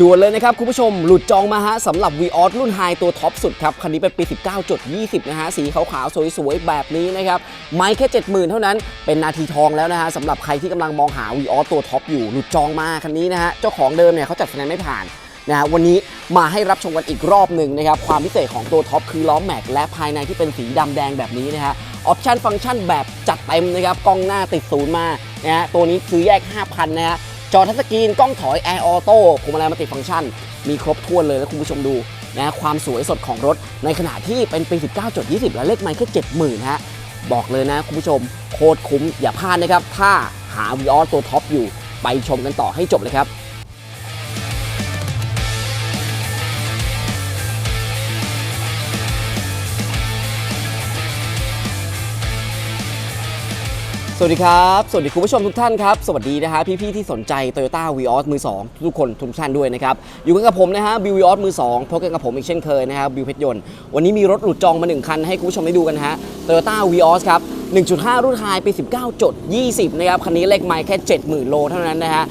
ด่วนเลยนะครับ คุณผู้ชมหลุดจองมาฮะสำหรับ v ีออรุ่นไฮตัวท็อปสุดครับ คันนี้เป็นปี 19.20 นะฮะ สีขาวๆ สวย ๆ แบบนี้นะครับ ไม่แค่ 70,000 เท่านั้น เป็นนาทีทองแล้วนะฮะสำหรับใครที่กำลังมองหา v ีออตัวท็อปอยู่หลุดจองมาคันนี้นะฮะ เจ้าของเดิมเนี่ยเขาจัดคะแนนไม่ผ่านนะฮะวันนี้มาให้รับชมกันอีกรอบหนึ่งนะครับ ความพิเศษของตัวท็อปคือล้อแม็กและภายในที่เป็นสีดำแดงแบบนี้นะฮะออปชันฟังก์ชันแบบจัดเต็มนะครับกล้องหน้าติดศูนย์มานะฮะตัวนี้ซื้อแยก 5,000 นะฮะ จอทัชสกรีนกล้องถอยแอร์ออโต้พวงมาลัยมัลติฟังก์ชัน มีครบถ้วนเลยแล้วคุณผู้ชมดูนะความสวยสดของรถ ในขณะที่เป็นปี 19.20 และเลขไม่แค่70,000ฮะบอกเลยนะคุณผู้ชมโคตรคุ้มอย่าพลาดนะครับ ถ้าหาวีออตัวท็อปอยู่ไปชมกันต่อให้จบเลยครับ สวัสดีครับ สวัสดีคุณผู้ชมทุกท่านครับ สวัสดีนะฮะพี่ๆที่สนใจ Toyota v ีออมือ 2 ทุกคนทุกท่านด้วยนะครับ อยู่กันกับผมนะฮะบิววีออมือ 2 พบกันกับผมอีกเช่นเคยนะครับบิวเพชรยนต์ วันนี้มีรถหลุดจองมา 1 คันให้คุณผู้ชมได้ดูกันนะฮะ Toyota v ีออครับ 1.5 รุ่นไฮปี 19.20 นะครับ คันนี้เลขไมล์แค่ 70,000 โลเท่านั้นนะฮะ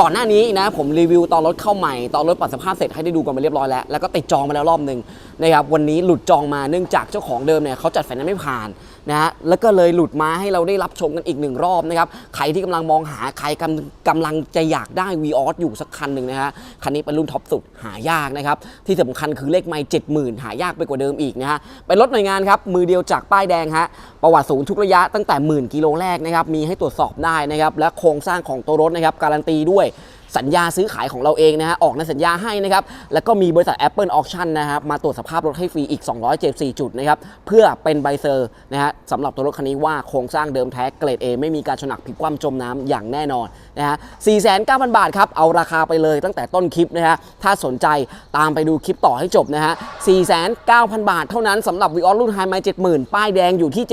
ก่อนหน้านี้นะผมรีวิวตอนรถเข้าใหม่ ตอนรถปรับสภาพเสร็จให้ได้ดูกันไปเรียบร้อยแล้ว แล้วก็ติดจองมาแล้วรอบหนึ่งนะครับวันนี้หลุดจองมาเนื่องจากเจ้าของเดิมเนี่ยเขาจัดไฟแนนซ์ไม่ผ่าน นะฮะแล้วก็เลยหลุดมาให้เราได้รับชมกันอีกหนึ่งรอบนะครับใครที่กำลังมองหาใครกำกำลังจะอยากได้ v ีออสอยู่สักคันหนึ่งนะฮะคันนี้เป็นรุ่นท็อปสุดหายากนะครับที่สำคัญคือเลขไมล์เจ็ดหมื่นหายากไปกว่าเดิมอีกนะฮะเป็นรถหน่วยงานครับมือเดียวจากป้ายแดงฮะประวัติศูนย์ทุกระยะตั้งแต่หมื่นกิโลแรกนะครับมีให้ตรวจสอบได้นะครับและโครงสร้างของตัวรถนะครับการันตีด้วย สัญญาซื้อขายของเราเองนะฮะออกในสัญญาให้นะครับแล้วก็มีบริษัท Apple Auction นะครับมาตรวจสภาพรถให้ฟรีอีก 274 จุดนะครับเพื่อเป็นใบเซอร์นะฮะสำหรับตัวรถคันนี้ว่าโครงสร้างเดิมแท้เกรด A ไม่มีการชนักพลิกคว่ำจมน้ำอย่างแน่นอนนะฮะ49,000 บาทครับเอาราคาไปเลยตั้งแต่ต้นคลิปนะฮะถ้าสนใจตามไปดูคลิปต่อให้จบนะฮะ49,000บาท เท่านั้นสำหรับวิออรุ่นไฮไมล์70,000 ป้ายแดงอยู่ที่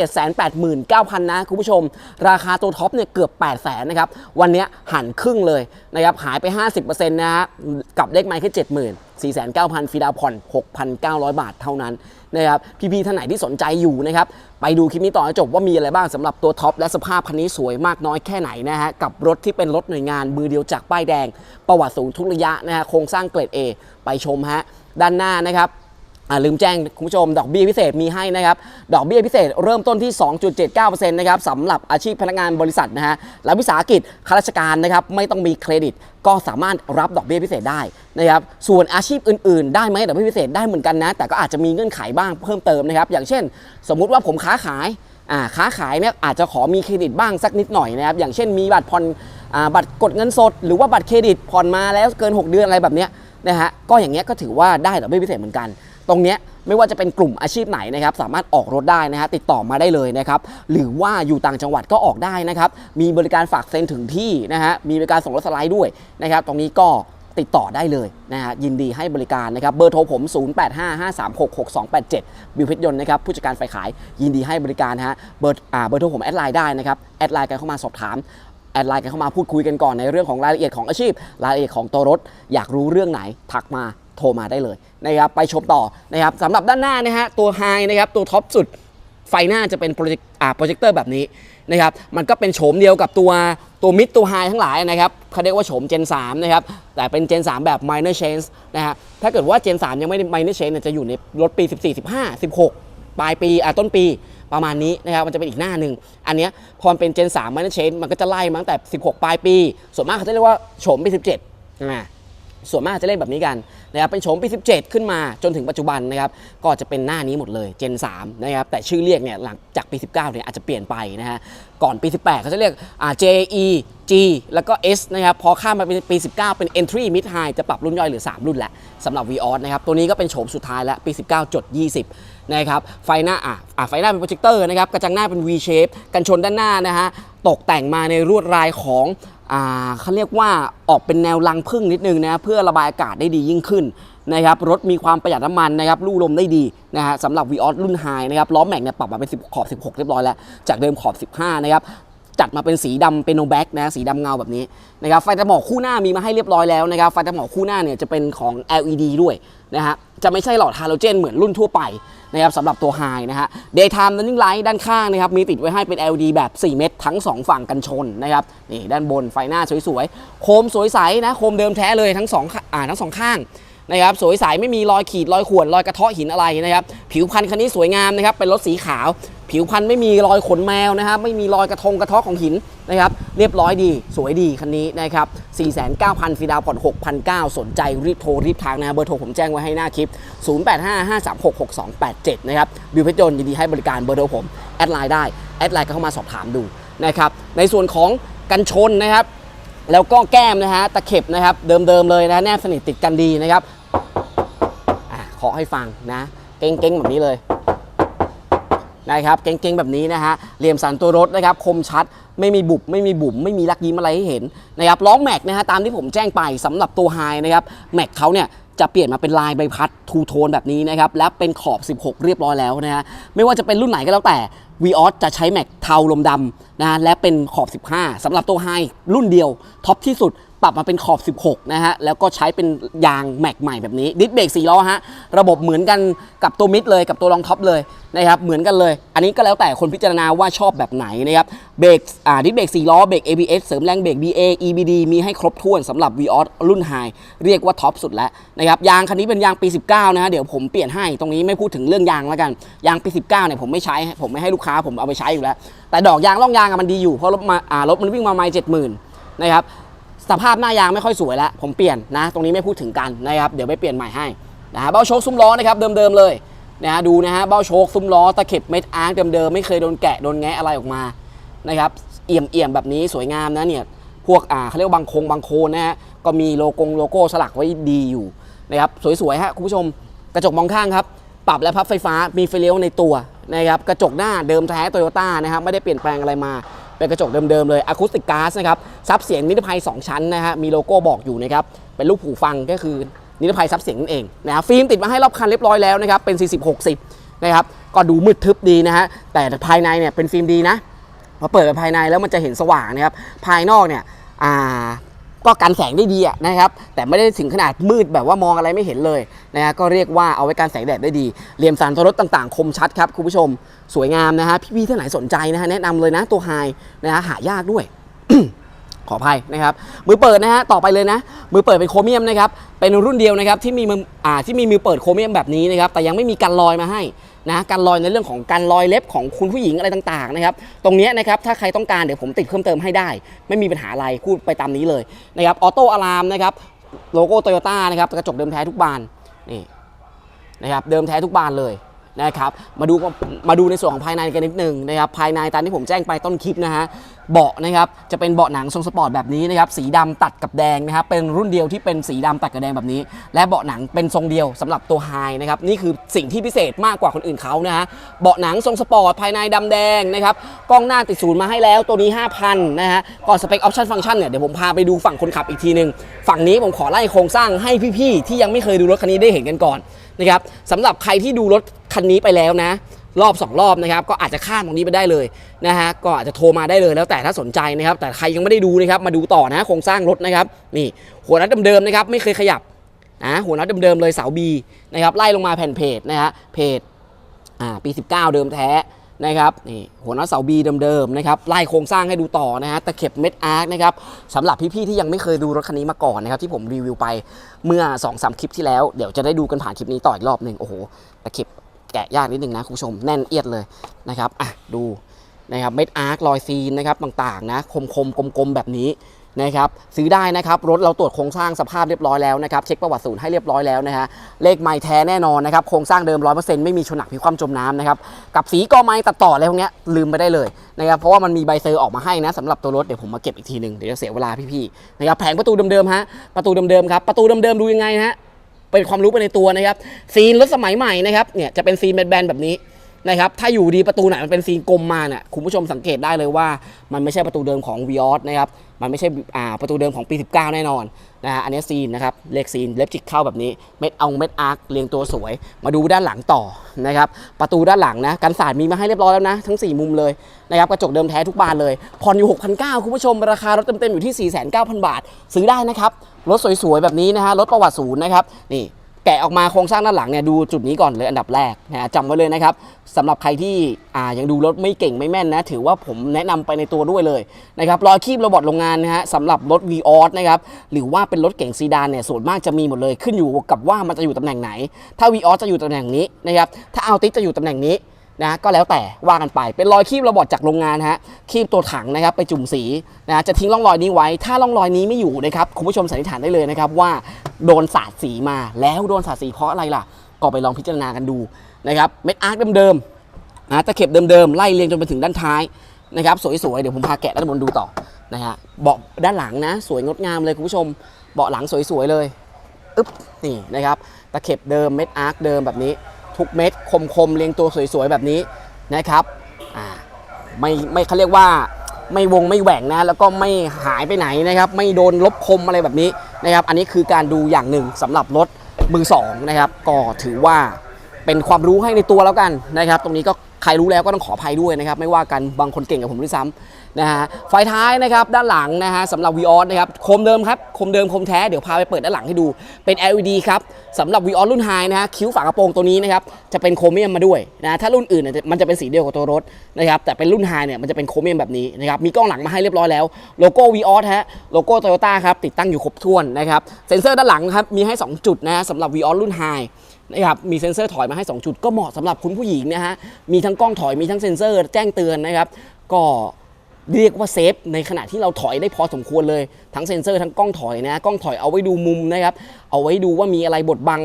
789,000 นะคุณผู้ชม ราคาตัวท็อปเนี่ยเกือบ 800,000 นะครับ วันนี้หันครึ่งเลยนะครับหายไป 50%นะฮะกับเลขไมค์แค่70,000 49,000ฟีดาวผ่อน 6,900 บาทเท่านั้นนะครับพี่ๆท่านไหนที่สนใจอยู่นะครับไปดูคลิปนี้ต่อให้จบว่ามีอะไรบ้างสำหรับตัวท็อปและสภาพคันนี้สวยมากน้อยแค่ไหนนะฮะกับรถที่เป็นรถหน่วยงานมือเดียวจากป้ายแดง ประวัติสูงทุกระยะนะฮะโครงสร้างเกรด A ไปชมฮะด้านหน้านะครับ ลืมแจ้งคุณผู้ชม ดอกเบี้ยพิเศษมีให้นะครับ ดอกเบี้ยพิเศษเริ่มต้นที่ 2.79%นะครับสำหรับอาชีพพนักงานบริษัทนะฮะและวิสาหกิจข้าราชการนะครับไม่ต้องมีเครดิตก็สามารถรับดอกเบี้ยพิเศษได้นะครับส่วนอาชีพอื่นๆ ได้ไหมดอกเบี้ยพิเศษได้เหมือนกันนะ แต่ก็อาจจะมีเงื่อนไขบ้างเพิ่มเติมนะครับอย่างเช่น สมมุติว่าผมค้าขายอ่าค้าขายเนี่ยอาจจะขอมีเครดิตบ้างสักนิดหน่อยนะครับอย่างเช่นมีบัตรผ่อนบัตรกดเงินสด หรือว่าบัตรเครดิตผ่อนมาแล้วเกิน 6 เดือนอะไรแบบเนี้ยนะฮะก็อย่างเงี้ยก็ถือว่าได้ดอกเบี้ยพิเศษเหมือนกัน ตรงเนี้ยไม่ว่าจะเป็นกลุ่มอาชีพไหนนะครับสามารถออกรถได้นะฮะติดต่อมาได้เลยนะครับหรือว่าอยู่ต่างจังหวัดก็ออกได้นะครับมีบริการฝากเซ็นถึงที่นะฮะมีบริการส่งรถสไลด์ด้วยนะครับตรงนี้ก็ติดต่อได้เลยนะฮะยินดีให้บริการนะครับเบอร์โทรผม 0855366287 บิวพชรยนต์นะครับผู้จัดการฝ่ายขายยินดีให้บริการฮะเบอร์อ่าเบอร์โทรผมแอดไลน์ได้นะครับแอดไลน์กันเข้ามาสอบถามแอดไลน์กันเข้ามาพูดคุยกันก่อนในเรื่องของรายละเอียดของอาชีพ รายละเอียดของตัวรถ อยากรู้เรื่องไหนทักมา โทรมาได้เลยนะครับไปชมต่อนะครับสำหรับด้านหน้านะฮะตัวไฮนะครับตัวท็อปสุดไฟหน้าจะเป็นโปรเจคอ่าโปรเจคเตอร์แบบนี้นะครับมันก็เป็นโฉมเดียวกับตัวตัวมิดตัวไฮทั้งหลายนะครับเขาเรียกว่าโฉม Gen 3นะครับแต่เป็น Gen 3 แบบ minor change นะฮะถ้าเกิดว่า Gen 3 ยังไม่ minor change จะอยู่ในรถปี 14 15 16 ปลายปีอะต้นปีประมาณนี้นะครับมันจะเป็นอีกหน้าหนึ่งอันเนี้ยพอมันเป็น Gen 3 minor change มันก็จะไล่มาตั้งแต่ 16 ปลายปี ส่วนมากเขาจะเรียกว่าโฉมปี 17อ่า ส่วนมากจะเล่นแบบนี้กันนะครับเป็นโฉมปี 17 ขึ้นมาจนถึงปัจจุบันนะครับก็จะเป็นหน้านี้หมดเลย Gen 3นะครับแต่ชื่อเรียกเนี่ยหลังจากปี 19เนี่ยอาจจะเปลี่ยนไปนะฮะก่อนปี 18 เขาจะเรียกอ่า J E G แล้วก็ S นะครับพอข้ามมาเป็นปี 19 เป็น Entry Mid High จะปรับรุ่นย่อยเหลือ 3 รุ่นแหละสำหรับ v ีออนะครับตัวนี้ก็เป็นโฉมสุดท้ายแล้วปี 19 จด 20 นะครับไฟหน้าอะอะไฟหน้าเป็นโปรเจคเตอร์นะครับกระจังหน้าเป็น V shape กันชนด้านหน้านะฮะตกแต่งมาในลวดลายของ เขาเรียกว่าออกเป็นแนวรังพึ่งนิดนึงนะเพื่อระบายอากาศได้ดียิ่งขึ้นนะครับรถมีความประหยัดน้ำมันนะครับลู่ลมได้ดีนะฮะสำหรับ v ีออสรุ่นไฮนะครับล้อแม็กเนี่ยปรับมาเป็น 10 ขอบ 16 เรียบร้อยแล้ว จากเดิมขอบ 15 นะครับ จัดมาเป็นสีดำเป็นโนแบ็กนะสีดำเงาแบบนี้นะครับไฟตัดหมอกคู่หน้ามีมาให้เรียบร้อยแล้วนะครับไฟตัดหมอกคู่หน้าเนี่ยจะเป็นของ LED ด้วยนะฮะจะไม่ใช่หลอดฮาโลเจนเหมือนรุ่นทั่วไปนะครับสำหรับตัว High นะฮะ Daytime Running Light ด้านข้างนะครับมีติดไว้ให้เป็น LED แบบ 4 เม็ดทั้ง 2 ฝั่งกันชนนะครับนี่ด้านบนไฟหน้าสวยๆ โคมสวยใสนะโคมเดิมแท้เลยทั้งสองข้าอ่าทั้งสองข้างนะครับสวยใสไม่มีรอยขีดรอยข่วนรอยกระเทาะหินอะไรนะครับผิวพันธุ์คันนี้สวยงามนะครับเป็นรถสีขาว ผิวพันธุ์ไม่มีรอยขนแมวนะครับ ไม่มีรอยกระทงกระทาะของหินนะครับ เรียบร้อยดีสวยดีคันนี้นะครับ 49,000ฟรีดาวผ่อน6,900 สนใจรีบโทรรีบทางนะเบอร์โทรผมแจ้งไว้ให้หน้าคลิป 0855366287 นะครับบิวเพชรยนต์ยินดีให้บริการเบอร์โทรผม แอดไลน์ได้ แอดไลน์ก็เข้ามาสอบถามดูนะครับ ในส่วนของกันชนนะครับ แล้วก็แก้มนะฮะตะเข็บนะครับ เดิมๆเลยนะแนบสนิทติดกันดีนะครับอะขอให้ฟังนะ เก่งๆแบบนี้เลย นะครับเก่งๆแบบนี้นะฮะเหลี่ยมสันตัวรถนะครับคมชัดไม่มีบุบไม่มีบุ๋มไม่มีลักยิ้มอะไรให้เห็นนะครับล้อแม็กนะฮะตามที่ผมแจ้งไปสำหรับตัวไฮนะครับแม็กเขาเนี่ยจะเปลี่ยนมาเป็นลายใบพัดทูโทนแบบนี้นะครับและเป็นขอบ 16 เรียบร้อยแล้วนะฮะไม่ว่าจะเป็นรุ่นไหนก็แล้วแต่ v ีออสจะใช้แม็กเทาลมดำนะฮะและเป็นขอบ 15สำหรับตัวไฮรุ่นเดียวท็อปที่สุด ปรับมาเป็นขอบ 16 นะฮะ แล้วก็ใช้เป็นยางแม็กใหม่แบบนี้ ดิสเบรก4ล้อฮะ ระบบเหมือนกันกับตัวมิดเลยกับตัวรองท็อปเลยนะครับ เหมือนกันเลย อันนี้ก็แล้วแต่คนพิจารณาว่าชอบแบบไหนนะครับ เบรก อ่า ดิสเบรก4ล้อ เบรก ABS เสริมแรงเบรก BA EBD มีให้ครบถ้วนสำหรับ v ีออสรุ่นไฮเรียกว่าท็อปสุดแล้วนะครับ ยางคันนี้เป็นยางปี 19 นะฮะ เดี๋ยวผมเปลี่ยนให้ ตรงนี้ไม่พูดถึงเรื่องยางแล้วกัน ยางปี 19 เนี่ยผมไม่ใช้ ผมไม่ให้ลูกค้าผมเอาไปใช้อยู่แล้ว แต่ดอกยางร่องยางมันดีอยู่ เพราะรถมา อ่ารถมันวิ่งมาไมล์70,000นะครับ สภาพหน้ายางไม่ค่อยสวยแล้ว ผมเปลี่ยนนะ ตรงนี้ไม่พูดถึงกันนะครับ เดี๋ยวไปเปลี่ยนใหม่ให้นะฮะเบ้าโชคซุ้มล้อนะครับเดิมๆเลยนะฮะดูนะฮะเบ้าโชคซุ้มล้อตะเข็บเม็ดอาร์คเดิมๆไม่เคยโดนแกะโดนแงะอะไรออกมานะครับเอี่ยมเอี่ยมแบบนี้สวยงามนะเนี่ยพวกอ่าเขาเรียกว่าบางคงบางโคนนะฮะก็มีโลโก้โลโก้สลักไว้ดีอยู่นะครับสวยๆฮะคุณผู้ชมกระจกมองข้างครับ ปรับและพับไฟฟ้ามีไฟเลี้ยวในตัวนะครับกระจกหน้าเดิมแท้โตโยต้านะครับไม่ได้เปลี่ยนแปลงอะไรมา เป็นกระจกเดิมๆเลยอะคูสติกก๊าซนะครับซับเสียงนิรภัย 2 ชั้นนะฮะมีโลโก้บอกอยู่นะครับเป็นรูปหูฟังก็คือนิรภัยซับเสียงนั่นเองนะครับฟิล์มติดมาให้รอบคันเรียบร้อยแล้วนะครับเป็น 40-60 นะครับก็ดูมืดทึบดีนะฮะแต่ภายในเนี่ยเป็นฟิล์มดีนะพอเปิดไปภายในแล้วมันจะเห็นสว่างนะครับภายนอกเนี่ยอ่า ก็กันแสงได้ดีนะครับ แต่ไม่ได้ถึงขนาดมืดแบบว่ามองอะไรไม่เห็นเลยนะฮะก็เรียกว่าเอาไว้กันแสงแดดได้ดีเหลี่ยมสันตัวรถต่างๆ คมชัดครับคุณผู้ชม สวยงามนะฮะพี่ๆท่านไหนสนใจนะฮะแนะนำเลยนะตัวไฮนะฮะหายากด้วยขออภัยนะครับมือเปิดนะฮะต่อไปเลยนะ มือเปิดเป็นโครเมียมนะครับเป็นรุ่นเดียวนะครับที่มีมืออ่าที่มีมือเปิดโครเมียมแบบนี้นะครับแต่ยังไม่มีกันรอยมาให้ นะการลอยในเรื่องของการลอยเล็บของคุณผู้หญิงอะไรต่างๆนะครับตรงนี้นะครับถ้าใครต้องการเดี๋ยวผมติดเพิ่มเติมให้ได้ ไม่มีปัญหาอะไรพูดไปตามนี้เลยนะครับออโต้อะลามนะครับโลโก้โตโยต้านะครับกระจกเดิมแท้ทุกบานนี่นะครับเดิมแท้ทุกบานเลย นะครับมาดูมาดูในส่วนของภายในกันนิดนึงนะครับภายในตามที่ผมแจ้งไปต้นคลิปนะฮะเบาะนะครับจะเป็นเบาะหนังทรงสปอร์ตแบบนี้นะครับสีดำตัดกับแดงนะครับเป็นรุ่นเดียวที่เป็นสีดำตัดกับแดงแบบนี้ และเบาะหนังเป็นทรงเดียวสำหรับตัวไฮนะครับนี่คือสิ่งที่พิเศษมากกว่าคนอื่นเขานะฮะเบาะหนังทรงสปอร์ตภายในดำแดงนะครับกล้องหน้าติดศูนย์มาให้แล้วตัวนี้ 5,000นะฮะก่อนสเปคออปชั่นฟังก์ชันเนี่ยเดี๋ยวผมพาไปดูฝั่งคนขับอีกทีหนึงฝั่งนี้ผมขอไล่โครงสร้างให้พี่ๆที่ยังไม่เคยดูรถคันนี้ได้เห็นกันก่อน นะครับสำหรับใครที่ดูรถคันนี้ไปแล้วนะ รอบ 2 รอบนะครับ ก็อาจจะข้ามตรงนี้ไปได้เลยนะฮะก็อาจจะโทรมาได้เลยแล้วแต่ถ้าสนใจนะครับ แต่ใครยังไม่ได้ดูนะครับมาดูต่อนะโครงสร้างรถนะครับนี่หัวนัดเดิมๆนะครับไม่เคยขยับนะหัวนัดเดิมๆเลยเสาบีนะครับไล่ลงมาแผ่นเพจนะฮะเพจอ่าปี 19 เดิมแท้ นะครับนี่หัวน็อตเสาบีเดิมๆนะครับไล่โครงสร้างให้ดูต่อนะฮะตะเข็บเม็ดอาร์คนะครับสำหรับพี่ๆที่ยังไม่เคยดูรถคันนี้มาก่อนนะครับที่ผมรีวิวไปเมื่อ2อสคลิปที่แล้วเดี๋ยวจะได้ดูกันผ่านคลิปนี้ต่ออีกรอบหนึ่งโอ้โหตะเข็บแกะยากนิดนึงนะคุณผู้ชมแน่นเอียดเลยนะครับอะดูนะครับเม็ดอาร์ครอยซีนนะครับต่างๆนะคมๆกลมๆแบบนี้ นะครับซื้อได้นะครับรถเราตรวจโครงสร้างสภาพเรียบร้อยแล้วนะครับเช็คประวัติศูนย์ให้เรียบร้อยแล้วนะฮะเลขไม้แท้แน่นอนนะครับโครงสร้างเดิม100%ไม่มีชนหนักพิความจมน้ำนะครับกับสีกอไม้ตัดต่ออะไรพวกนี้ลืมไปได้เลยนะครับเพราะว่ามันมีใบเซอร์ออกมาให้นะสำหรับตัวรถเดี๋ยวผมมาเก็บอีกทีหนึ่งเดี๋ยวจะเสียเวลาพี่ๆนะครับแผงประตูเดิมๆฮะประตูเดิมๆครับประตูเดิมๆดูยังไงฮะเป็นความรู้ไปในตัวนะครับซีนรถสมัยใหม่นะครับเนี่ยจะเป็นซีนแบนๆแบบนี้ นะครับถ้าอยู่ดีประตูไหนมันเป็นซีนกลมมาเนี่ยคุณผู้ชมสังเกตได้เลยว่า มันไม่ใช่ประตูเดิมของ v ีออสนะครับมันไม่ใช่อ่าประตูเดิมของปี 19 แน่นอนนะฮะอันนี้ซีนนะครับเลขซีนเล็บจิกเข้าแบบนี้เม็ดเอาเม็ดอาร์คเรียงตัวสวย มาดูด้านหลังต่อนะครับประตูด้านหลังนะกันศาสตร์มีมาให้เรียบร้อยแล้วนะ ทั้ง 4 มุมเลยนะครับกระจกเดิมแท้ทุกบานเลยผ่อนอยู่ 6,900คุณผู้ชม ราคารถเต็มๆอยู่ที่ 49,000 บาท ซื้อได้นะครับรถสวยๆแบบนี้นะฮะรถประวัติศูนย์นะครับนี่ แกะออกมาโครงสร้างด้านหลังเนี่ยดูจุดนี้ก่อนเลยอันดับแรกนะจำไว้เลยนะครับสำหรับใครที่อ่ายังดูรถไม่เก่งไม่แม่นนะ ถือว่าผมแนะนำไปในตัวด้วยเลยนะครับรอยคีบระบอทโรงงานนะฮะสำหรับรถ v ีออสนะครับหรือว่าเป็นรถเก่งซีดานเนี่ยส่วนมากจะมีหมดเลยขึ้นอยู่กับว่ามันจะอยู่ตำแหน่งไหน ถ้า v ีออสจะอยู่ตำแหน่งนี้นะครับถ้าเอาติจะอยู่ตำแหน่งนี้ นะก็แล้วแต่ว่ากันไปเป็นรอยคีบระบอดจากโรงงานฮะคีบตัวถังนะครับไปจุ่มสีนะจะทิ้งร่องรอยนี้ไว้ ถ้าร่องรอยนี้ไม่อยู่นะครับคุณผู้ชมสันนิษฐานได้เลยนะครับว่าโดนสาดสีมาแล้วโดนสาดสีเพราะอะไรล่ะ ก็ไปลองพิจารณากันดูนะครับเม็ดอาร์คเดิมๆนะตะเข็บเดิมๆไล่เรียงจนไปถึงด้านท้ายนะครับสวยๆเดี๋ยวผมพาแกะด้านบนดูต่อนะฮะเบาะด้านหลังนะ สวยงดงามเลยคุณผู้ชมเบาะหลังสวยๆเลยอึ๊บนี่นะครับตะเข็บเดิมเม็ดอาร์คเดิมแบบนี้ ทุกเม็ดคมๆเรียงตัวสวยๆแบบนี้นะครับไม่ไม่เขาเรียกว่าไม่วงไม่แหว่งนะ แล้วก็ไม่หายไปไหนนะครับ ไม่โดนลบคมอะไรแบบนี้นะครับ อันนี้คือการดูอย่างหนึ่งสำหรับรถมือสองนะครับ ก็ถือว่าเป็นความรู้ให้ในตัวแล้วกันนะครับ ตรงนี้ก็ ใครรู้แล้วก็ต้องขออภัยด้วยนะครับ ไม่ว่ากันบางคนเก่งกับผมด้วยซ้ำนะฮะไฟท้ายนะครับด้านหลังนะฮะสำหรับ v ีออสนะครับโคมเดิมครับโคมเดิมโคมแท้เดี๋ยวพาไปเปิดด้านหลังให้ดูเป็น LED ครับสำหรับ v ีออสรุ่นไฮนะฮะคิ้วฝากระโปรงตัวนี้นะครับจะเป็นโครเมียมมาด้วยนะถ้ารุ่นอื่นเนี่ยมันจะเป็นสีเดียวกับตัวรถนะครับแต่เป็นรุ่นไฮเนี่ยมันจะเป็นโครเมียมแบบนี้นะครับมีกล้องหลังมาให้เรียบร้อยแล้วโลโก้ v ีออสฮะโลโก้โตโยต้าครับติดตั้งอยู่ครบถ้วนนะครับเซ็นเซอร์ด้านหลังครับมีให้ 2 จุดนะสำหรับ v ีออสรุ่นไฮ นะครับมีเซ็นเซอร์ถอยมาให้ 2 จุดก็เหมาะสำหรับคุณผู้หญิงนะฮะมีทั้งกล้องถอยมีทั้งเซ็นเซอร์แจ้งเตือนนะครับก็เรียกว่าเซฟในขณะที่เราถอยได้พอสมควรเลย ทั้งเซ็นเซอร์ทั้งกล้องถอยนะกล้องถอยเอาไว้ดูมุมนะครับเอาไว้ดูว่ามีอะไรบดบัง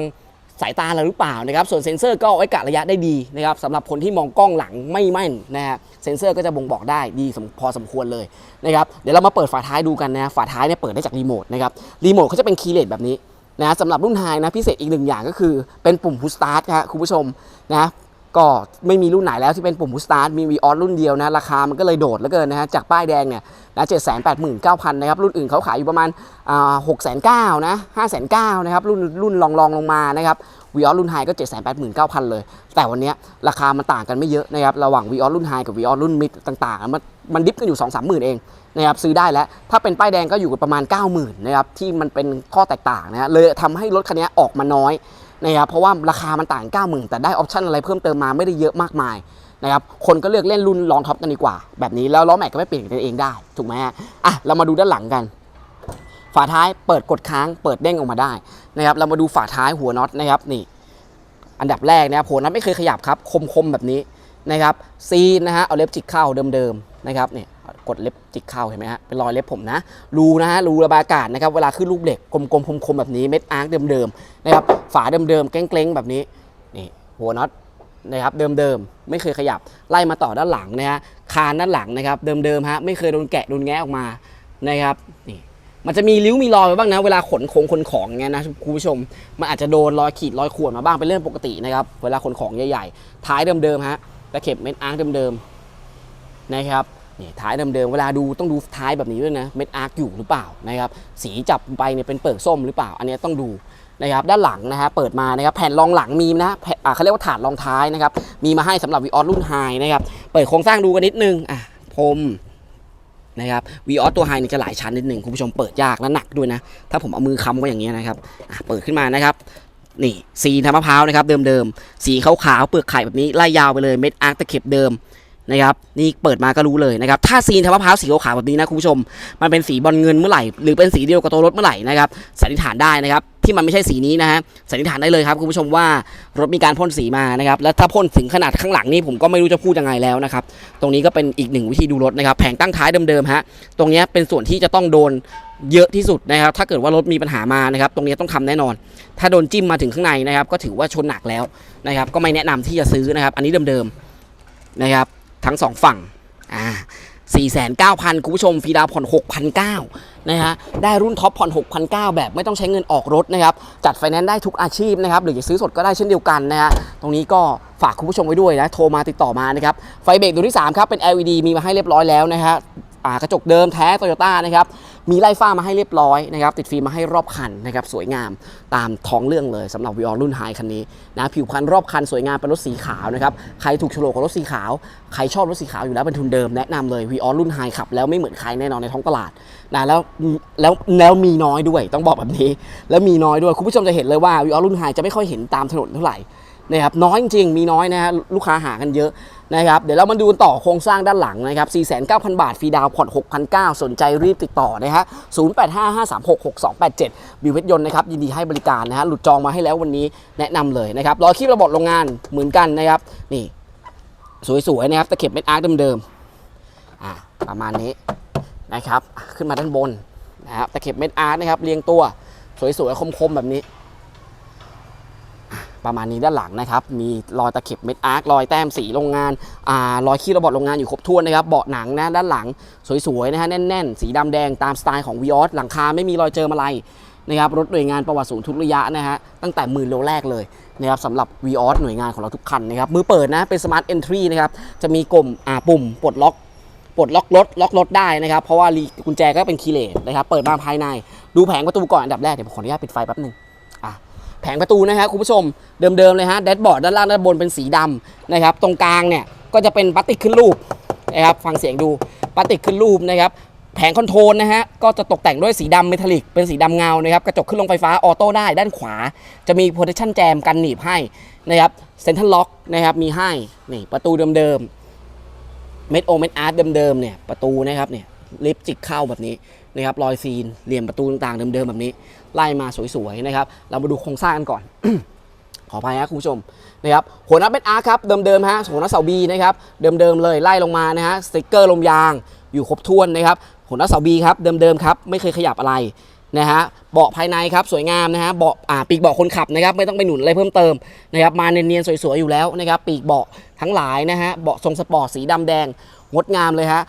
สายตาเราหรือเปล่านะครับส่วนเซ็นเซอร์ก็เอาไว้กะระยะได้ดีนะครับสำหรับคนที่มองกล้องหลังไม่แม่นนะฮะเซ็นเซอร์ก็จะบ่งบอกได้ดีพอสมควรเลยนะครับเดี๋ยวเรามาเปิดฝาท้ายดูกันนะฝาท้ายเนี่ยเปิดได้จากรีโมทนะครับรีโมทเขาจะเป็นคีย์เลสแบบนี้ นะสำหรับรุ่นไฮนะพิเศษอีกหนึ่งอย่างก็คือเป็นปุ่ม push start ครับคุณผู้ชมนะก็ไม่มีรุ่นไหนแล้วที่เป็นปุ่ม push start มี v ีออรุ่นเดียวนะ ราคามันก็เลยโดดเหลือเกินนะฮะจากป้ายแดงเนี่ยนะเจ็ดแสนแปดหมื่นเก้าพันนะครับ รุ่นอื่นเขาขายอยู่ประมาณหกแสนเก้านะห้าแสนเก้านะครับรุ่นรุ่นลองลองลงมานะครับวีออรุ่นไฮก็เจ็ดแสนแปดหมื่นเก้าพันเลย แต่วันนี้ราคามันต่างกันไม่เยอะนะครับระหว่างวีออรุ่นไฮกับวีออรุ่นมิดต่างๆมัน มันดิฟกันอยู่สองสามหมื่นเองนะครับซื้อได้แล้ว ถ้าเป็นป้ายแดงก็อยู่กับประมาณ 90,000นะครับที่มันเป็นข้อแตกต่างนะฮะเลยทำให้รถคันนี้ออกมาน้อยนะครับเพราะว่าราคามันต่าง 90,000 แต่ได้ออปชั่นอะไรเพิ่มเติมมาไม่ได้เยอะมากมายนะครับคนก็เลือกเล่นรุ่นรองท็อปกันดีกว่า แบบนี้แล้วล้อแม็กก็ไม่เปลี่ยนกันเองได้ถูกไหมฮะอะเรามาดูด้านหลังกัน ฝาท้ายเปิดกดค้าง เปิดเด้งออกมาได้นะครับเรามาดูฝาท้ายหัวน็อตนะครับนี่อันดับแรกนะครับหัวน็อตไม่เคยขยับครับคมๆแบบนี้นะครับซีนนะฮะเอาเล็บจิกเข้าเดิมๆ นะครับเนี่ยกดเล็บจิกเข้าเห็นไหมฮะเป็นรอยเล็บผมนะ รูนะฮะรูระบายอากาศนะครับเวลาขึ้นลูกเหล็กกลมๆคมๆแบบนี้เม็ดอาร์คเดิมๆนะครับฝาเดิมๆเกล้งๆแบบนี้นี่หัวน็อตนะครับเดิมๆไม่เคยขยับไล่มาต่อด้านหลังนะฮะคานด้านหลังนะครับเดิมๆฮะไม่เคยโดนแกะโดนแงะออกมานะครับนี่มันจะมีริ้วมีรอยมาบ้างนะเวลาขนคงขนของเงี้ยนะคุณผู้ชม มันอาจจะโดนรอยขีดรอยข่วนมาบ้างเป็นเรื่องปกตินะครับเวลาขนของใหญ่ๆท้ายเดิมๆฮะตะเข็บเม็ดอาร์คเดิมๆ นะครับนี่ท้ายเดิมๆเวลาดูต้องดูท้ายแบบนี้ด้วยนะเม็ดอาร์คอยู่หรือเปล่านะครับสีจับไปเนี่ยเป็นเปลือกส้มหรือเปล่า อันนี้ต้องดูนะครับด้านหลังนะฮะเปิดมานะครับแผ่นรองหลังมีนะอ่าเขาเรียกว่าถาดรองท้ายนะครับมีมาให้สำหรับวีออสรุ่นไฮนะครับเปิดโครงสร้างดูกันนิดนึงอะพรมนะครับวีออสตัวไฮนี่จะหลายชั้นนิดหนึ่งคุณผู้ชมเปิดยากและหนักด้วยนะ ถ้าผมเอามือค้ำไว้อย่างเงี้ยนะครับอะเปิดขึ้นมานะครับนี่สีทำมะพร้าวนะครับเดิมๆสีขาวๆเปลือกไข่แบบนี้ไล่ยาวไปเลยเม็ดอาร์คตะเข็บเดิม นะครับนี่เปิดมาก็รู้เลยนะครับถ้าซีนทำมะพร้าวสีขาวแบบนี้นะคุณผู้ชม มันเป็นสีบอลเงินเมื่อไหร่หรือเป็นสีเดียวกับตัวรถเมื่อไหร่นะครับสันนิษฐานได้นะครับที่มันไม่ใช่สีนี้นะฮะสันนิษฐานได้เลยครับคุณผู้ชมว่ารถมีการพ่นสีมานะครับแล้วถ้าพ่นถึงขนาดข้างหลังนี่ผมก็ไม่รู้จะพูดยังไงแล้วนะครับตรงนี้ก็เป็นอีกหนึ่งวิธีดูรถนะครับแผงตั้งท้ายเดิมๆฮะตรงนี้เป็นส่วนที่จะต้องโดนเยอะที่สุดนะครับถ้าเกิดว่ารถมีปัญหามานะครับตรงนี้ต้องทำแน่นอน ถ้าโดนจิ้มมาถึงข้างในนะครับก็ถือว่าชนหนักแล้วนะครับก็ไม่แนะนำที่จะซื้อนะครับอันนี้เดิมๆนะครับ ทั้งสองฝั่งอ่า4,900คุณผู้ชมฟรีดาวน์ผ่อน6,900นะฮะได้รุ่นท็อปผ่อน6,900แบบไม่ต้องใช้เงินออกรถนะครับ จัดไฟแนนซ์ได้ทุกอาชีพนะครับ หรือจะซื้อสดก็ได้เช่นเดียวกันนะฮะตรงนี้ก็ฝากคุณผู้ชมไว้ด้วยนะ โทรมาติดต่อมานะครับ ไฟเบรกตัวที่ 3 ครับ เป็น LED มีมาให้เรียบร้อยแล้วนะฮะกระจกเดิมแท้โตโยต้านะครับ มีไล่ฟ้ามาให้เรียบร้อยนะครับติดฟิล์มมาให้รอบคันนะครับสวยงามตามท้องเรื่องเลยสำหรับวีออรุ่นไฮคันนี้นะผิวพรรณรอบคันสวยงามเป็นรถสีขาวนะครับใครถูกโฉลกกับรถสีขาวใครชอบรถสีขาวอยู่แล้วเป็นทุนเดิมแนะนำเลยวีออรุ่นไฮขับแล้วไม่เหมือนใครแน่นอนในท้องตลาดนะแล้วแล้วแล้วมีน้อยด้วยต้องบอกแบบนี้ แล้วมีน้อยด้วยคุณผู้ชมจะเห็นเลยว่าวีออรุ่นไฮจะไม่ค่อยเห็นตามถนนเท่าไหร่นะครับน้อยจริงๆมีน้อยนะฮะลูกค้าหากันเยอะ นะครับเดี๋ยวเรามาดูต่อโครงสร้างด้านหลังนะครับ 49,000 บาท ฟรีดาวผ่อน 6,900 สนใจรีบติดต่อนะฮะ 0855366287 บิวเพชรยนต์นะครับ ยินดีให้บริการนะฮะ หลุดจองมาให้แล้ววันนี้แนะนำเลยนะครับ รอคลิประบบโรงงานเหมือนกันนะครับ นี่ สวยๆ นะครับ ตะเข็บเม็ดอาร์คเดิมๆ อะประมาณนี้นะครับ ขึ้นมาด้านบนนะครับ ตะเข็บเม็ดอาร์คนะครับ เรียงตัว สวยๆ คมๆ แบบนี้ ประมาณนี้ด้านหลังนะครับ มีรอยตะเข็บเม็ดอาร์ครอยแต้มสีโรงงานอ่ารอยขี้ระบอดโรงงานอยู่ครบถ้วนนะครับเบาะหนังนะด้านหลังสวยๆนะฮะแน่นๆ สีดำแดงตามสไตล์ของวิออสหลังคาไม่มีรอยเจอมอะไรนะครับรถหน่วยงานประวัติศูนย์ทุกระยะนะฮะตั้งแต่หมื่นโลแรกเลยนะครับสำหรับวีออสหน่วยงานของเราทุกคันนะครับมือเปิดนะเป็นสมาร์ทเอนทรีนะครับจะมีกลุ่มอ่าปุ่มปลดล็อกปลดล็อกรถล็อกรถได้นะครับ เพราะว่ารีกุญแจก็เป็นคีย์เลสนะครับ เปิดมาภายใน ดูแผงประตูก่อนอันดับแรก เดี๋ยวผมขออนุญาตปิดไฟแป๊บหนึงอะ แผงประตูนะครับคุณผู้ชมเดิมๆเลยฮะแดชบอร์ดด้านล่างด้านบนเป็นสีดำนะครับ ตรงกลางเนี่ยก็จะเป็นพลาสติกขึ้นรูปนะครับฟังเสียงดูพลาสติกขึ้นรูปนะครับแผงคอนโทรลนะฮะก็จะตกแต่งด้วยสีดำเมทัลลิกเป็นสีดำเงานะครับกระจกขึ้นลงไฟฟ้าออโต้ได้ด้านขวา จะมี protection jam กันหนีบให้นะครับเซ็นทรัลล็อกนะครับมีให้นี่ประตูเดิมๆเม็ดโอเม็ดอาร์ตเดิมๆเนี่ยประตูนะครับเนี่ยลิปจิกเข้าแบบนี้ นะครับรอยซีนเหลี่ยมประตูต่างๆเดิมๆแบบนี้ ไล่มาสวยๆนะครับเรามาดูโครงสร้างกันก่อนขออภัยนะคุณผู้ชมนะครับหัวนับเป็นอาร์ครับเดิมๆฮะหัวนับเสาบีนะครับเดิมๆเลยไล่ลงมานะฮะสติกเกอร์ลมยางอยู่ครบถ้วนนะครับหัวนับเสาบีครับเดิมๆครับไม่เคยขยับอะไรนะฮะเบาะภายในครับสวยงามนะฮะเบาะอ่าปีกเบาะคนขับนะครับไม่ต้องไปหนุนอะไรเพิ่มเติมนะครับมาเนียนๆสวยๆอยู่แล้วนะครับปีกเบาะทั้งหลายนะฮะเบาะทรงสปอร์ตสีดำแดงงดงามเลยฮะ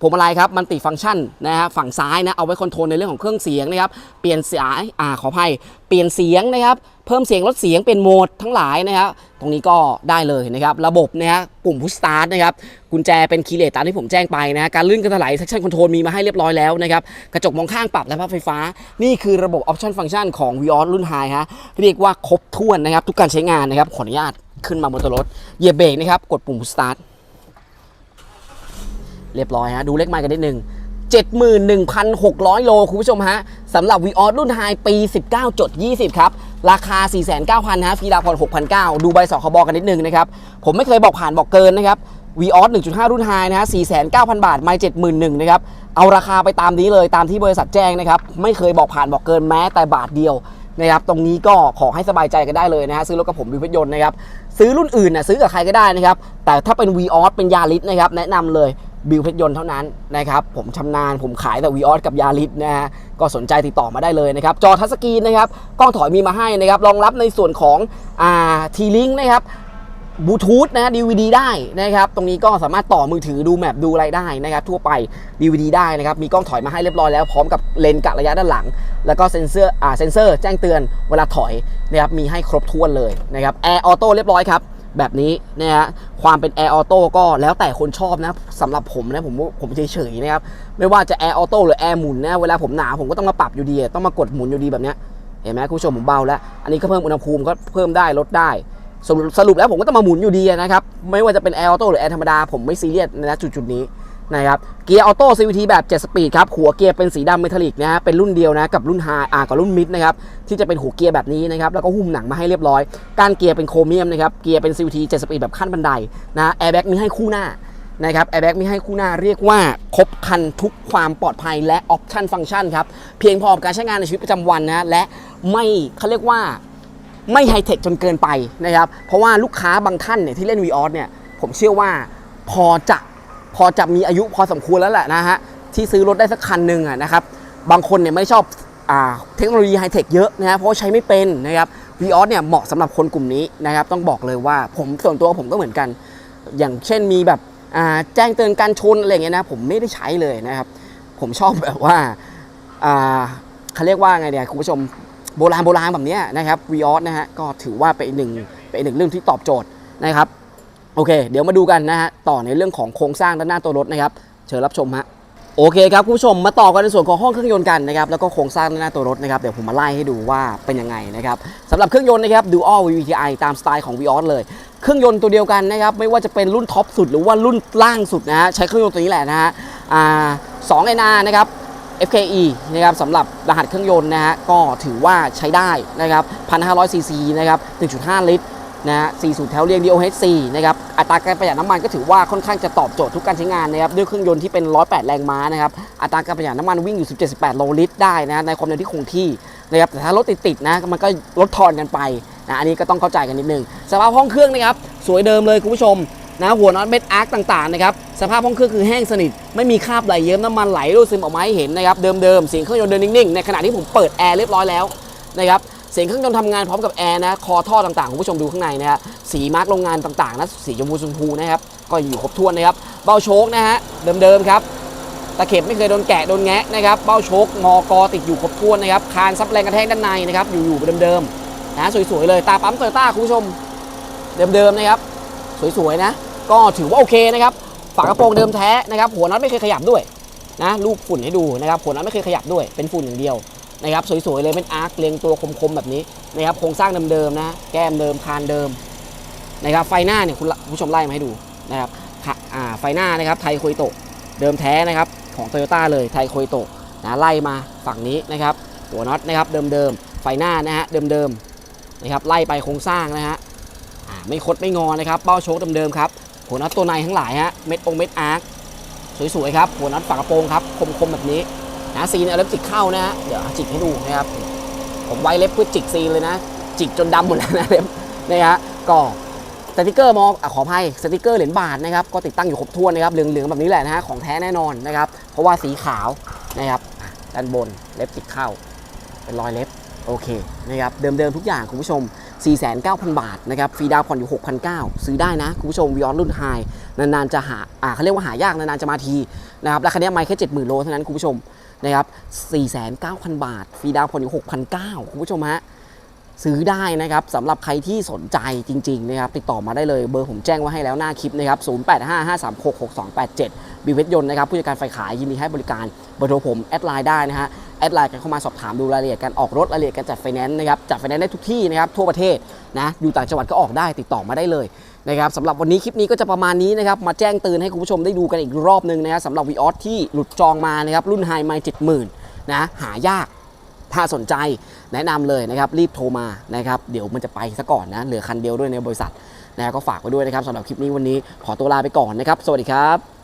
พวงมาลัยครับมันติฟังก์ชันนะฮะฝั่งซ้ายนะเอาไว้คอนโทรลในเรื่องของเครื่องเสียงนะครับเปลี่ยนสายอ่าขออภัยเปลี่ยนเสียงนะครับเพิ่มเสียงลดเสียงเป็นโหมดทั้งหลายนะครับตรงนี้ก็ได้เลยนะครับระบบนะฮะปุ่มพุชสตาร์ทนะครับกุญแจเป็นคีย์เลสตามที่ผมแจ้งไปนะฮะการลื่นการถลาย section control มีมาให้เรียบร้อยแล้วนะครับกระจกมองข้างปรับและพับไฟฟ้า นี่คือระบบ option function ของ Vios รุ่น High ฮะเรียกว่าครบถ้วนนะครับทุกการใช้งานนะครับขออนุญาตขึ้นมาบนตัวรถเหยียบเบรกนะครับกดปุ่ม push start เรียบร้อยฮะ ดูเลขไมล์กันนิดนึง 71,600 โล คุณผู้ชมฮะสำหรับ v ีออสรุ่นไฮปี 19.20 ครับ ราคา 4,900ฮะฟีดาวน์ผ่อน6,900 ดูใบสคบกันนิดนึงนะครับ ผมไม่เคยบอกผ่านบอกเกินนะครับ v ีออส1.5 รุ่นไฮนะฮะ4,900 บาท ไม่71,000นะครับ เอาราคาไปตามนี้เลยตามที่บริษัทแจ้งนะครับ ไม่เคยบอกผ่านบอกเกินแม้แต่บาทเดียวนะครับ ตรงนี้ก็ขอให้สบายใจกันได้เลยนะฮะ ซื้อรถกับผมบิวพยนต์นะครับ ซื้อรุ่นอื่นนะซื้อกับใครก็ได้นะครับ แต่ถ้าเป็น v ีออเป็นยาริสนะครับ แนะนำเลย บิวเพชรยนต์เท่านั้นนะครับผมชำนาญผมขายแต่วีออสกับยาริสนะฮะก็สนใจติดต่อมาได้เลยนะครับจอทัชสกรีนนะครับกล้องถอยมีมาให้นะครับรองรับในส่วนของอ่าทีลิงนะครับบลูทูธนะฮะ DVD ได้นะครับตรงนี้ก็สามารถต่อมือถือดูแมปดูอะไรได้นะครับทั่วไป DVD ได้นะครับมีกล้องถอยมาให้เรียบร้อยแล้วพร้อมกับเลนส์กะระยะด้านหลัง แล้วก็เซ็นเซอร์อ่าเซ็นเซอร์แจ้งเตือนเวลาถอยนะครับมีให้ครบถ้วนเลยนะครับแอร์ออโต้เรียบร้อยครับ แบบนี้นะฮะความเป็นแอร์ออโต้ก็แล้วแต่คนชอบนะสำหรับผมนะผมผมเฉยๆนะครับไม่ว่าจะแอร์ออโต้หรือแอร์หมุนนะเวลาผมหนาวผมก็ต้องมาปรับอยู่ดีต้องมากดหมุนอยู่ดีแบบนี้เห็นไหมคุณผู้ชมผมเบาแล้ว อันนี้ก็เพิ่มอุณหภูมิก็เพิ่มได้ลดได้สรุปสรุปแล้วผมก็ต้องมาหมุนอยู่ดีนะครับไม่ว่าจะเป็นแอร์ออโต้หรือแอร์ธรรมดาผมไม่ซีเรียสนะจุดๆนี้ นะครับเกียร์ออโต้ CVT แบบ 7 สปีดครับหัวเกียร์เป็นสีดำเมทัลลิกนะฮะเป็นรุ่นเดียวนะกับรุ่นไฮอากับรุ่นมิดนะครับที่จะเป็นหัวเกียร์แบบนี้นะครับแล้วก็หุ้มหนังมาให้เรียบร้อยก้านเกียร์เป็นโครเมียมนะครับเกียร์เป็น CVT 7 สปีดแบบขั้นบันไดนะแอร์แบ็กมีให้คู่หน้านะครับแอร์แบ็กมีให้คู่หน้าเรียกว่าครบครันทุกความปลอดภัยและออปชั่นฟังก์ชันครับเพียงพอกับการใช้งานในชีวิตประจำวันนะและไม่เขาเรียกว่าไม่ไฮเทคจนเกินไปนะครับเพราะว่าลูกค้าบางท่านเนี่ยที่เล่น v ีออสเนี่ยผมเชื่อว่าพอจะ พอจะมีอายุพอสมควรแล้วแหละนะฮะที่ซื้อรถได้สักคันหนึ่งนะครับบางคนเนี่ยไม่ชอบอเทคโนโลยีไฮเทคเยอะนะฮะเพราะใช้ไม่เป็นนะครับ v ีออสเนี่ยเหมาะสำหรับคนกลุ่มนี้นะครับต้องบอกเลยว่าผมส่วนตัวผมก็เหมือนกัน อย่างเช่นมีแบบแจ้งเตือนการชนอะไรอย่างเงี้ยนะผมไม่ได้ใช้เลยนะครับผมชอบแบบว่าเขาเรียกว่าไงเนี่ยคุณผู้ชมโบราณโบราณแบบเนี้ยนะครับวีออสนะฮะก็ถือว่าเป็นหนึ่งเป็นหนึ่งเรื่องที่ตอบโจทย์นะครับ โอเค เดี๋ยวมาดูกันนะฮะต่อในเรื่องของโครงสร้างด้านหน้าตัวรถนะครับ เชิญรับชมฮะโอเคครับคุณผู้ชมมาต่อกันในส่วนของห้องเครื่องยนต์กันนะครับแล้วก็โครงสร้างด้านหน้าตัวรถนะครับเดี๋ยวผมมาไล่ให้ดูว่าเป็นยังไงนะครับสำหรับเครื่องยนต์นะครับ Dual VVTi ตามสไตล์ของ Vios เลย เครื่องยนต์ตัวเดียวกันนะครับไม่ว่าจะเป็นรุ่นท็อปสุดหรือว่ารุ่นล่างสุดนะฮะใช้เครื่องยนต์ตัวนี้แหละนะฮะอ่า2 NR นะครับ FKE นะครับสำหรับรหัสเครื่องยนต์นะฮะก็ถือว่าใช้ได้นะครับ1,500 cc นะครับ1.5 ลิตร นะฮะ4สูตรแถวเรียง DOHC นะครับ อัตราการประหยัดน้ำมันก็ถือว่าค่อนข้างจะตอบโจทย์ทุกการใช้งานนะครับ ด้วยเครื่องยนต์ที่เป็น 108 แรงม้านะครับ อัตราการประหยัดน้ำมันวิ่งอยู่ 17-18 โลลิตรได้นะ ในความเร็วที่คงที่นะครับ แต่ถ้ารถติดๆนะ มันก็ลดทอนกันไปนะ อันนี้ก็ต้องเข้าใจกันนิดนึง สภาพห้องเครื่องนะครับ สวยเดิมเลยคุณผู้ชมนะหัวน็อตเม็ดอาร์คต่างๆนะครับสภาพห้องเครื่องคือแห้งสนิท ไม่มีคราบไหลเยิ้มน้ำมันไหลรูดซึมออกมาให้เห็นนะครับเดิมๆเสียงเครื่องยนต์เดินนิ่งๆ ในขณะที่ผมเปิดแอร์เรียบร้อยแล้วนะครับ สียงเครื่องยนต์ทำงานพร้อมกับแอร์นะคอท่อต่างๆคุณผู้ชมดูข้างในนะฮะสีมาร์กโรงงานต่างๆนะสีชมพูชมพูนะครับก็อยู่ครบถ้วนนะครับเบ้าโชคนะฮะเดิมๆครับตะเข็บไม่เคยโดนแกะโดนแงะนะครับเบ้าโชคมอกอติดอยู่ครบถ้วนนะครับคานซับแรงกระแทกด้านในนะครับอยู่ๆเดิมๆนะสวยๆเลยตาปั๊มโตโยต้าคุณผู้ชมเดิมๆนะครับสวยๆนะ ก็ถือว่าโอเคนะครับฝากระโปรงเดิมแท้นะครับหัวน็อตไม่เคยขยับด้วยนะลูกฝุ่นให้ดูนะครับหัวน็อตไม่เคยขยับด้วยเป็นฝุ่นอย่างเดียว นะครับสวยๆเลยเป็นอาร์คเรียงตัวคมๆแบบนี้นะครับโครงสร้างเดิมๆนะแก้มเดิมคานเดิมนะครับไฟหน้าเนี่ยคุณผู้ชมไล่มาให้ดูนะครับไฟหน้านะครับไทยโคยโตะเดิมแท้นะครับของโตโยต้าเลยไทยโคยโตะนะไล่มาฝั่งนี้นะครับหัวน็อตนะครับเดิมๆไฟหน้านะฮะเดิมๆนะครับไล่ไปโครงสร้างนะฮะไม่คดไม่งอนะครับเบ้าโชคเดิมๆครับหัวน็อตตัวในทั้งหลายฮะเม็ดองเม็ดอาร์คสวยๆครับหัวน็อตฝากระโปรงครับคมๆแบบนี้ นะซีนเอาเล็บจิกเข้านะฮะเดี๋ยวจิกให้ดูนะครับผมไว้เล็บเพื่อจิกซีนเลยนะ จิกจนดำหมดแล้วนะเล็บนะฮะก็สติกเกอร์มองอขออภัยสติกเกอร์เหรียญบาทนะครับก็ติดตั้งอยู่ครบถ้วนนะครับเหลืองๆแบบนี้แหละนะฮะของแท้แน่นอนนะครับเพราะว่าสีขาวนะครับด้านบนเล็บจิกเข้า เป็นรอยเล็บโอเคนะครับเดิมๆทุกอย่างคุณผู้ชม 49,000 บาทนะครับฟรีดาวผ่อนอยู่ 6,900 ซื้อได้นะคุณผู้ชมวิออนรุ่นไฮนานๆจะหาอ่าเขาเรียกว่าหายากนานๆจะมาทีนะครับและคันนี้ไม่แค่ 70,000 โลเท่านั้นคุณผู้ชม นะครับ49,000 บาท ฟรีดาวน์ผ่อนอยู่6,900คุณผู้ชมฮะซื้อได้นะครับสำหรับใครที่สนใจจริงๆนะครับติดต่อมาได้เลยเบอร์ผมแจ้งไว้ให้แล้วหน้าคลิปนะครับ 0855366287 บิวเพชรยนต์นะครับผู้จัดการไฟขายยินดีให้บริการเบอร์โทรผมแอดไลน์ได้นะฮะแอดไลน์กันเข้ามาสอบถามดูรายละเอียดการออกรถรายละเอียดการจัดไฟแนนซ์นะครับจัดไฟแนนซ์ได้ทุกที่นะครับทั่วประเทศนะอยู่ต่างจังหวัดก็ออกได้ติดต่อมาได้เลย นะครับสำหรับวันนี้คลิปนี้ก็จะประมาณนี้นะครับมาแจ้งเตือนให้คุณผู้ชมได้ดูกันอีกรอบนึงนะครับสำหรับวีออสที่หลุดจองมานะครับรุ่นไฮไมเจ็ดหมื่นนะหายากถ้าสนใจแนะนำเลยนะครับรีบโทรมานะครับเดี๋ยวมันจะไปซะก่อนนะเหลือคันเดียวด้วยในบริษัทนะก็ฝากไว้ด้วยนะครับสำหรับคลิปนี้วันนี้ขอตัวลาไปก่อนนะครับ สวัสดีครับ